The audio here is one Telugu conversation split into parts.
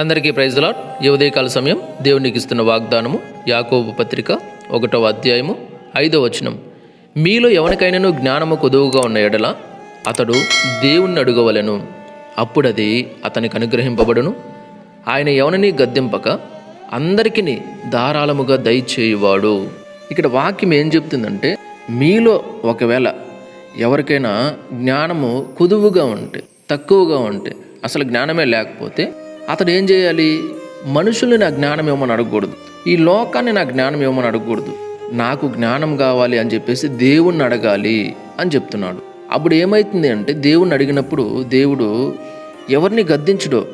అందరికీ ప్రైజ్ లాట్ ఈ ఉదయకాల సమయం దేవునికి ఇస్తున్న వాగ్దానము యాకోబు పత్రిక ఒకటవ అధ్యాయము ఐదవ వచనం. మీలో ఎవరికైనాను జ్ఞానము కొదువుగా ఉన్న ఎడల అతడు దేవుణ్ణి అడుగవలెను. అప్పుడది అతనికి అనుగ్రహింపబడును. ఆయన ఎవరిని గద్దెంపక అందరికీ ధారాళముగా దయచేయువాడు. ఇక్కడ వాక్యం ఏం చెప్తుందంటే మీలో ఒకవేళ ఎవరికైనా జ్ఞానము కుదువుగా ఉంటే తక్కువగా ఉంటే అసలు జ్ఞానమే లేకపోతే అతడు ఏం చేయాలి? మనుషుల్ని నా జ్ఞానం ఏమని అడగకూడదు. ఈ లోకాన్ని నా జ్ఞానం ఏమని అడగకూడదు. నాకు జ్ఞానం కావాలి అని చెప్పేసి దేవుణ్ణి అడగాలి అని చెప్తున్నాడు. అప్పుడు ఏమైతుంది అంటే దేవుణ్ణి అడిగినప్పుడు దేవుడు ఎవరిని గద్దించడో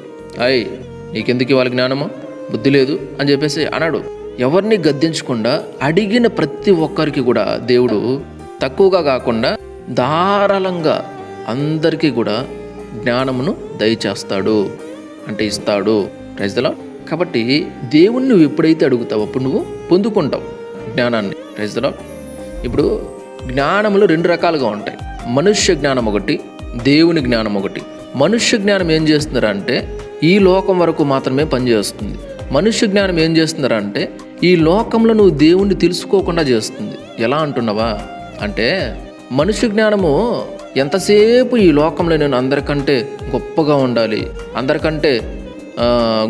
అయ్ నీకెందుకు ఇవాళ జ్ఞానము? బుద్ధి లేదు అని చెప్పేసి అన్నాడు. ఎవరిని గద్దించకుండా అడిగిన ప్రతి ఒక్కరికి కూడా దేవుడు తక్కువగా కాకుండా ధారాళంగా అందరికీ కూడా జ్ఞానమును దయచేస్తాడు. అంటే ఇస్తాడు. రైజ్దలా కాబట్టి దేవుణ్ణి నువ్వు ఎప్పుడైతే అడుగుతావు అప్పుడు నువ్వు పొందుకుంటావు జ్ఞానాన్ని. రైజ్దలా ఇప్పుడు జ్ఞానములు రెండు రకాలుగా ఉంటాయి. మనుష్య జ్ఞానం ఒకటి దేవుని జ్ఞానం ఒకటి. మనుష్య జ్ఞానం ఏం చేస్తున్నారంటే ఈ లోకం వరకు మాత్రమే పనిచేస్తుంది. మనుష్య జ్ఞానం ఏం చేస్తున్నారంటే ఈ లోకంలో నువ్వు దేవుణ్ణి తెలుసుకోకుండా చేస్తుంది. ఎలా అంటున్నావా? అంటే మనుష్య జ్ఞానము ఎంతసేపు ఈ లోకంలో నేను అందరికంటే గొప్పగా ఉండాలి? అందరికంటే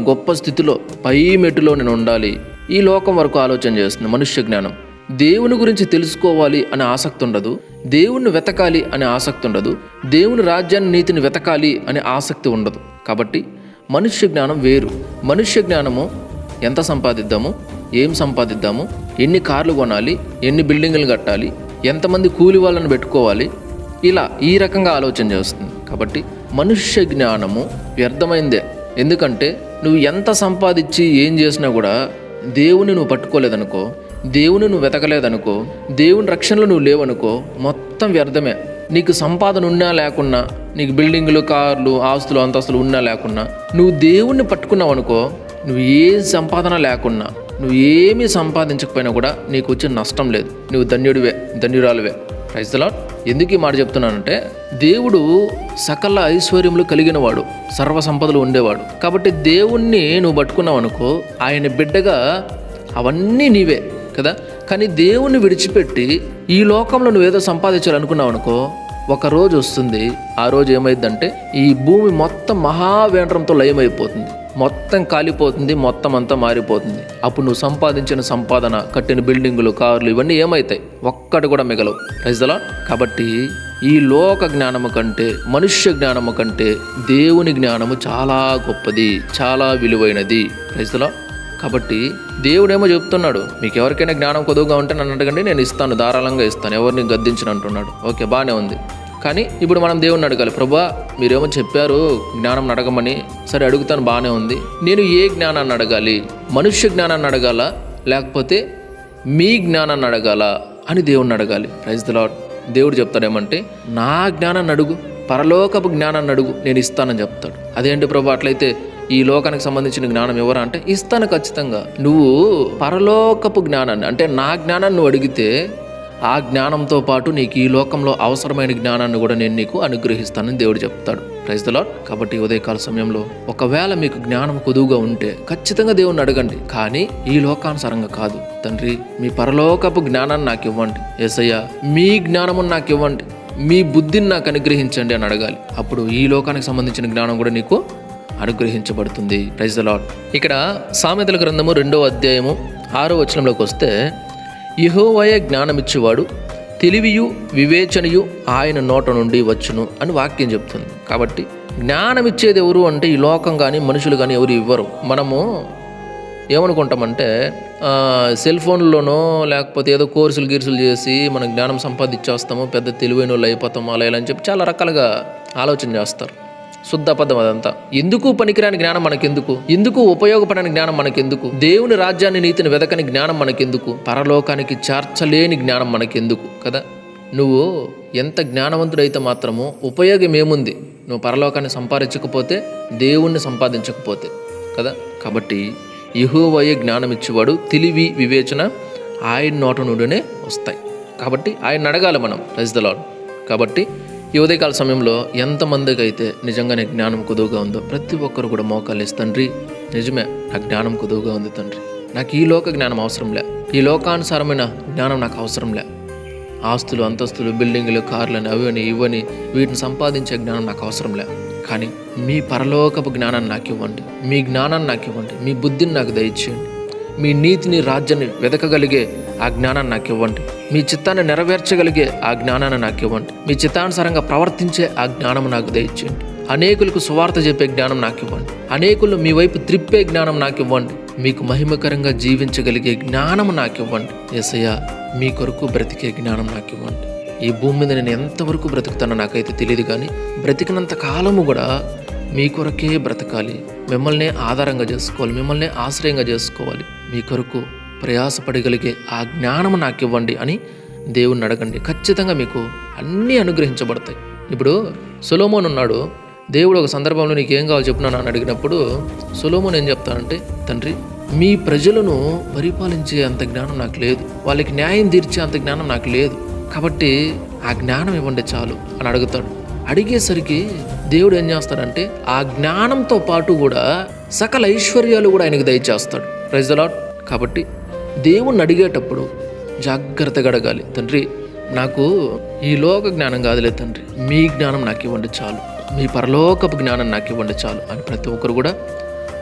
గొప్ప స్థితిలో పై మెట్టులో నేను ఉండాలి? ఈ లోకం వరకు ఆలోచన చేస్తుంది మనుష్య జ్ఞానం. దేవుని గురించి తెలుసుకోవాలి అనే ఆసక్తి ఉండదు. దేవుణ్ణి వెతకాలి అనే ఆసక్తి ఉండదు. దేవుని రాజ్యాన్ని నీతిని వెతకాలి అనే ఆసక్తి ఉండదు. కాబట్టి మనుష్య జ్ఞానం వేరు. మనుష్య జ్ఞానము ఎంత సంపాదిద్దాము? ఏం సంపాదిద్దాము? ఎన్ని కార్లు కొనాలి? ఎన్ని బిల్డింగులు కట్టాలి? ఎంతమంది కూలి వాళ్ళని పెట్టుకోవాలి? ఇలా ఈ రకంగా ఆలోచన చేస్తుంది. కాబట్టి మనుష్య జ్ఞానము వ్యర్థమైందే. ఎందుకంటే నువ్వు ఎంత సంపాదించి ఏం చేసినా కూడా దేవుని నువ్వు పట్టుకోలేదనుకో దేవుని నువ్వు వెతకలేదనుకో దేవుని రక్షణలో నువ్వు లేవనుకో మొత్తం వ్యర్థమే. నీకు సంపాదన ఉన్నా లేకున్నా నీకు బిల్డింగులు కార్లు ఆస్తులు అంతస్తులు ఉన్నా లేకున్నా నువ్వు దేవుణ్ణి పట్టుకున్నావు అనుకో నువ్వు ఏ సంపాదన లేకున్నా నువ్వు ఏమీ సంపాదించకపోయినా కూడా నీకు వచ్చే నష్టం లేదు. నువ్వు ధన్యుడివే ధన్యురాలువే. రైతులా ఎందుకు ఈ మాట చెప్తున్నానంటే దేవుడు సకల ఐశ్వర్యములు కలిగినవాడు సర్వ సంపదలు ఉండేవాడు. కాబట్టి దేవుణ్ణి నువ్వు పట్టుకున్నావు అనుకో ఆయన బిడ్డగా అవన్నీ నీవే కదా? కానీ దేవుణ్ణి విడిచిపెట్టి ఈ లోకంలో నువ్వేదో సంపాదించాలనుకున్నావు అనుకో ఒక రోజు వస్తుంది ఆ రోజు ఏమైందంటే ఈ భూమి మొత్తం మహావేండ్రంతో లయమైపోతుంది. మొత్తం కాలిపోతుంది మొత్తం అంతా మారిపోతుంది. అప్పుడు నువ్వు సంపాదించిన సంపాదన కట్టిన బిల్డింగులు కార్లు ఇవన్నీ ఏమవుతాయి ఒక్కటి కూడా మిగలవు. రైజలా కాబట్టి ఈ లోక జ్ఞానము కంటే మనుష్య జ్ఞానము కంటే దేవుని జ్ఞానము చాలా గొప్పది చాలా విలువైనది. రైజలా కాబట్టి దేవుడేమో చెప్తున్నాడు మీకు ఎవరికైనా జ్ఞానం కొదువుగా ఉంటే నన్ను అడగండి నేను ఇస్తాను ధారాళంగా ఇస్తాను ఎవరిని గద్దించను అంటున్నాడు. ఓకే బాగానే ఉంది. కానీ ఇప్పుడు మనం దేవుణ్ణి అడగాలి. ప్రభా మీరేమో చెప్పారు జ్ఞానం అడగమని సరే అడుగుతాను బాగానే ఉంది. నేను ఏ జ్ఞానాన్ని అడగాలి? మనుష్య జ్ఞానాన్ని అడగాల? లేకపోతే మీ జ్ఞానాన్ని అడగాల? అని దేవుణ్ణి అడగాలి. ప్రైజ్ ద లాడ్ దేవుడు చెప్తాడేమంటే నా జ్ఞానాన్ని అడుగు. పరలోకపు జ్ఞానాన్ని అడుగు. నేను ఇస్తానని చెప్తాడు. అదేంటి ప్రభు అట్లయితే ఈ లోకానికి సంబంధించిన జ్ఞానం ఎవరా అంటే ఇస్తాను ఖచ్చితంగా. నువ్వు పరలోకపు జ్ఞానాన్ని అంటే నా జ్ఞానాన్ని నువ్వు అడిగితే ఆ జ్ఞానంతో పాటు నీకు ఈ లోకంలో అవసరమైన జ్ఞానాన్ని కూడా నేను నీకు అనుగ్రహిస్తానని దేవుడు చెప్తాడు. ప్రైజ్ లాడ్ కాబట్టి ఉదయకాల సమయంలో ఒకవేళ మీకు జ్ఞానం కొదువుగా ఉంటే ఖచ్చితంగా దేవుణ్ణి అడగండి. కానీ ఈ లోకానుసారంగా కాదు. తండ్రి మీ పరలోకపు జ్ఞానాన్ని నాకు ఇవ్వండి. ఏసయ్య మీ జ్ఞానమును నాకు ఇవ్వండి. మీ బుద్ధిని నాకు అనుగ్రహించండి అని అడగాలి. అప్పుడు ఈ లోకానికి సంబంధించిన జ్ఞానం కూడా నీకు అనుగ్రహించబడుతుంది. ప్రైజ్ ద లాడ్ ఇక్కడ సామెతల గ్రంథము రెండో అధ్యాయము ఆరో వచనంలోకి వస్తే యహోవయ జ్ఞానమిచ్చేవాడు తెలివియు వివేచనయు ఆయన నోట నుండి వచ్చును అని వాక్యం చెప్తుంది. కాబట్టి జ్ఞానం ఇచ్చేది ఎవరు అంటే ఈ లోకం కానీ మనుషులు కానీ ఎవరు ఇవ్వరు. మనము ఏమనుకుంటామంటే సెల్ ఫోన్లోనో లేకపోతే ఏదో కోర్సులు గీర్సులు చేసి మనం జ్ఞానం సంపాదించేస్తాము పెద్ద తెలివైన వాళ్ళు అయిపోతాము అలా ఇలా అని చెప్పి చాలా రకాలుగా ఆలోచన చేస్తారు. శుద్ధ అదంతా. ఎందుకు పనికిరాని జ్ఞానం మనకెందుకు? ఎందుకు ఉపయోగపడని జ్ఞానం మనకెందుకు? దేవుని రాజ్యాన్ని నీతిని వెదకని జ్ఞానం మనకెందుకు? పరలోకానికి చేర్చలేని జ్ఞానం మనకెందుకు? కదా? నువ్వు ఎంత జ్ఞానవంతుడైతే మాత్రమో ఉపయోగం ఏముంది? నువ్వు పరలోకాన్ని సంపాదించకపోతే దేవుణ్ణి సంపాదించకపోతే. కదా? కాబట్టి యహోవయ్య జ్ఞానం ఇచ్చేవాడు తెలివి వివేచన ఆయన నోట నుండినే వస్తాయి. కాబట్టి ఆయన అడగాలి మనం. రైజ్ ద కాబట్టి ఈ ఉదయకాల సమయంలో ఎంతమందికి అయితే నిజంగానే జ్ఞానం కుదువుగా ఉందో ప్రతి ఒక్కరు కూడా మోకాలు ఇస్తండ్రి తండ్రి నిజమే నా జ్ఞానం కుదువుగా ఉంది తండ్రి. నాకు ఈ లోక జ్ఞానం అవసరం లే. ఈ లోకానుసారమైన జ్ఞానం నాకు అవసరం లే. ఆస్తులు అంతస్తులు బిల్డింగులు కార్లని అవని ఇవని వీటిని సంపాదించే జ్ఞానం నాకు అవసరం లే. కానీ మీ పరలోకపు జ్ఞానాన్ని నాకు ఇవ్వండి. మీ జ్ఞానాన్ని నాకు ఇవ్వండి. మీ బుద్ధిని నాకు దయచేయండి. మీ నీతిని రాజ్యాన్ని వెతకగలిగే ఆ జ్ఞానాన్ని నాకు ఇవ్వండి. మీ చిత్తాన్ని నెరవేర్చగలిగే ఆ జ్ఞానాన్ని నాకు ఇవ్వండి. మీ చిత్తానుసారంగా ప్రవర్తించే ఆ జ్ఞానం నాకు దయచేయండి. అనేకులకు సువార్త చెప్పే జ్ఞానం నాకు ఇవ్వండి. అనేకులు మీ వైపు త్రిప్పే జ్ఞానం నాకు ఇవ్వండి. మీకు మహిమకరంగా జీవించగలిగే జ్ఞానం నాకు ఇవ్వండి. ఎసయ మీ కొరకు బ్రతికే జ్ఞానం నాకు ఇవ్వండి. ఈ భూమి మీద నేను ఎంతవరకు బ్రతుకుతానో నాకైతే తెలియదు కానీ బ్రతికినంత కాలము కూడా మీ కొరకే బ్రతకాలి. మిమ్మల్ని ఆధారంగా చేసుకోవాలి. మిమ్మల్ని ఆశ్రయంగా చేసుకోవాలి. మీ కొరకు ప్రయాసపడగలిగే ఆ జ్ఞానం నాకు ఇవ్వండి అని దేవుణ్ణి అడగండి. ఖచ్చితంగా మీకు అన్నీ అనుగ్రహించబడతాయి. ఇప్పుడు సులోమోన్ ఉన్నాడు. దేవుడు ఒక సందర్భంలో నీకు ఏం కావాలో చెప్పున్నాను అని అడిగినప్పుడు సులోమోన్ ఏం చెప్తానంటే తండ్రి మీ ప్రజలను పరిపాలించే అంత జ్ఞానం నాకు లేదు. వాళ్ళకి న్యాయం తీర్చే అంత జ్ఞానం నాకు లేదు. కాబట్టి ఆ జ్ఞానం ఇవ్వండి చాలు అని అడుగుతాడు. అడిగేసరికి దేవుడు ఏం చేస్తాడంటే ఆ జ్ఞానంతో పాటు కూడా సకల ఐశ్వర్యాలు కూడా ఆయనకు దయచేస్తాడు. ప్రజలాట్ కాబట్టి దేవుణ్ణి అడిగేటప్పుడు జాగ్రత్తగా అడగాలి తండ్రి నాకు ఈ లోక జ్ఞానం కాదులే తండ్రి. మీ జ్ఞానం నాకు ఇవ్వండి చాలు. మీ పరలోకపు జ్ఞానం నాకు ఇవ్వండి చాలు అని ప్రతి ఒక్కరు కూడా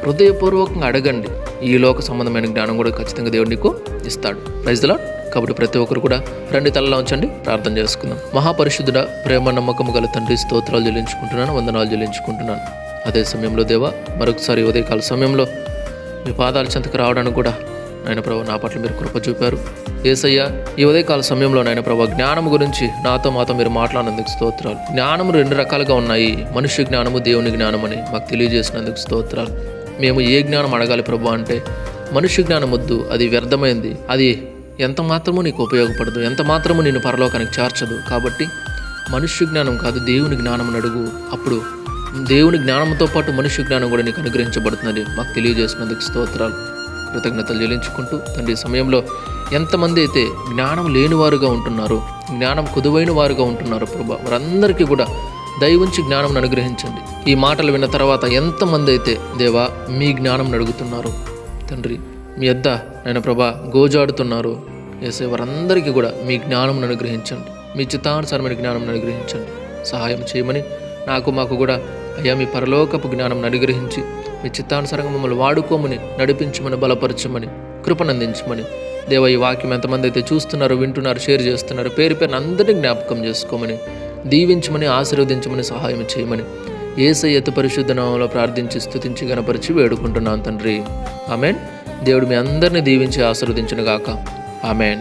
హృదయపూర్వకంగా అడగండి. ఈ లోక సంబంధమైన జ్ఞానం కూడా ఖచ్చితంగా దేవుడు నీకు ఇస్తాడు. ప్రైజ్లా కాబట్టి ప్రతి ఒక్కరు కూడా రెండు తలలో ఉంచండి ప్రార్థన చేసుకుందాం. మహాపరిశుద్ధుడ ప్రేమ నమ్మకం గల తండ్రి స్తోత్రాలు చెల్లించుకుంటున్నాను వందనాలు చెల్లించుకుంటున్నాను. అదే సమయంలో దేవా మరొకసారి ఉదయకాల సమయంలో మీ పాదాల చెంతకు రావడానికి కూడా నాయన ప్రభు నా పట్ల మీరు కృప చూపారు. ఏసయ్య ఈ ఉదయకాల సమయంలో నాయన ప్రభు జ్ఞానం గురించి నాతో మాతో మీరు మాట్లాడినందుకు స్తోత్రాలు. జ్ఞానం రెండు రకాలుగా ఉన్నాయి. మనుష్య జ్ఞానము దేవుని జ్ఞానం అని మాకు తెలియజేసినందుకు స్తోత్రాలు. మేము ఏ జ్ఞానం అడగాలి ప్రభు అంటే మనుష్య జ్ఞానం వద్దు అది వ్యర్థమైంది. అది ఎంత మాత్రమూ నీకు ఉపయోగపడదు ఎంత మాత్రమూ నేను పరలోకానికి చేర్చదు. కాబట్టి మనుష్య జ్ఞానం కాదు దేవుని జ్ఞానం అడుగు. అప్పుడు దేవుని జ్ఞానంతో పాటు మనుష్య జ్ఞానం కూడా నీకు అనుగ్రహించబడుతుందని మాకు తెలియజేసినందుకు స్తోత్రాలు. కృతజ్ఞతలు చెల్లించుకుంటూ తండ్రి సమయంలో ఎంతమంది అయితే జ్ఞానం లేనివారుగా ఉంటున్నారో జ్ఞానం కుదువైన వారుగా ఉంటున్నారు ప్రభా వారందరికీ కూడా దయవుంచి జ్ఞానం అనుగ్రహించండి. ఈ మాటలు విన్న తర్వాత ఎంతమంది అయితే దేవా మీ జ్ఞానం అడుగుతున్నారు తండ్రి మీ వద్ద నేను ప్రభా గోజాడుతున్నారు వేసే వారందరికీ కూడా మీ జ్ఞానం అనుగ్రహించండి. మీ చిత్తానుసారమైన జ్ఞానం అనుగ్రహించండి. సహాయం చేయమని నాకు మాకు కూడా అయ్యా మీ పరలోకపు జ్ఞానం అనుగ్రహించి మీ చిత్తానుసారంగా మమ్మల్ని వాడుకోమని నడిపించమని బలపరచమని కృపనందించమని దేవ ఈ వాక్యం ఎంతమంది అయితే చూస్తున్నారు వింటున్నారు షేర్ చేస్తున్నారు పేరు పేరున అందరినీ జ్ఞాపకం చేసుకోమని దీవించమని ఆశీర్వదించమని సహాయం చేయమని. ఏసయ్యత పరిశుద్ధ నామంలో ప్రార్థించి స్థుతించి గనపరిచి వేడుకుంటున్నాను తండ్రి. ఆమెన్. దేవుడు మీ అందరిని దీవించి ఆశీర్వదించును గాక ఆమెన్.